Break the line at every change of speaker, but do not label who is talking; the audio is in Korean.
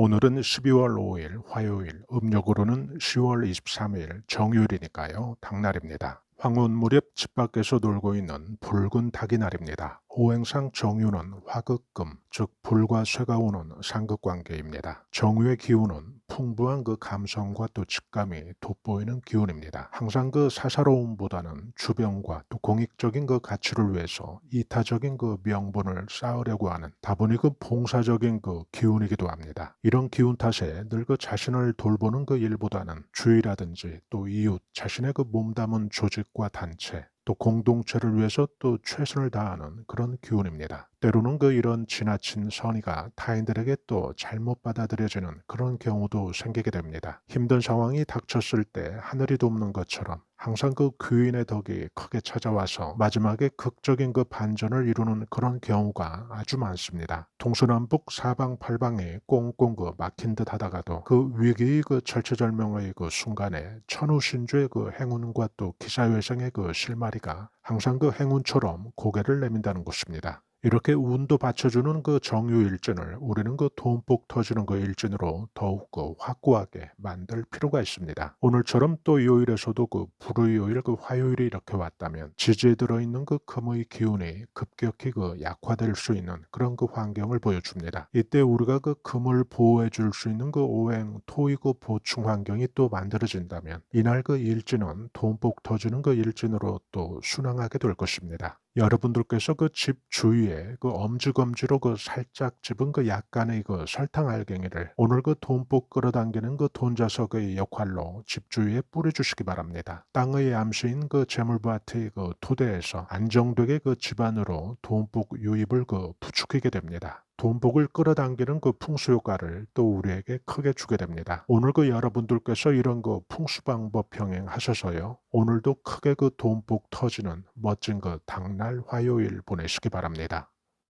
오늘은 12월 5일 화요일, 음력으로는 10월 23일 정유일이니까요. 당날입니다. 황혼 무렵 집 밖에서 놀고 있는 붉은 닭이 날입니다. 오행상 정유는 화극금, 즉 불과 쇠가 오는 상극관계입니다. 정유의 기운은 풍부한 그 감성과 또 직감이 돋보이는 기운입니다. 항상 그 사사로움보다는 주변과 또 공익적인 그 가치를 위해서 이타적인 그 명분을 쌓으려고 하는 다분히 그 봉사적인 그 기운이기도 합니다. 이런 기운 탓에 늘 그 자신을 돌보는 그 일보다는 주위라든지 또 이웃, 자신의 그 몸담은 조직과 단체, 또 공동체를 위해서 또 최선을 다하는 그런 기운입니다. 때로는 그 이런 지나친 선의가 타인들에게 또 잘못 받아들여지는 그런 경우도 생기게 됩니다. 힘든 상황이 닥쳤을 때 하늘이 돕는 것처럼 항상 그 귀인의 덕이 크게 찾아와서 마지막에 극적인 그 반전을 이루는 그런 경우가 아주 많습니다. 동서남북 사방팔방에 꽁꽁 그 막힌 듯 하다가도 그 위기의 그 절체절명의 그 순간에 천우신주의 그 행운과 또 기사회생의 그 실마리가 항상 그 행운처럼 고개를 내민다는 것입니다. 이렇게 운도 받쳐주는 그 정유 일진을 우리는 그 돈복 터지는 그 일진으로 더욱 그 확고하게 만들 필요가 있습니다. 오늘처럼 또 요일에서도 그 불의 요일 그 화요일이 이렇게 왔다면 지지에 들어있는 그 금의 기운이 급격히 그 약화될 수 있는 그런 그 환경을 보여줍니다. 이때 우리가 그 금을 보호해 줄 수 있는 그 오행 토의 그 보충 환경이 또 만들어진다면 이날 그 일진은 돈복 터지는 그 일진으로 또 순항하게 될 것입니다. 여러분들께서 그 집 주위에 그 엄지검지로 그 살짝 집은 그 약간의 그 설탕 알갱이를 오늘 그 돈복 끌어당기는 그 돈자석의 역할로 집 주위에 뿌려주시기 바랍니다. 땅의 암수인 그 재물밭의 그 토대에서 안정되게 그 집안으로 돈복 유입을 그 부추기게 됩니다. 돈복을 끌어당기는 그 풍수 효과를 또 우리에게 크게 주게 됩니다. 오늘 그 여러분들께서 이런 그 풍수 방법 병행하셔서요. 오늘도 크게 그 돈복 터지는 멋진 그 당날 화요일 보내시기 바랍니다.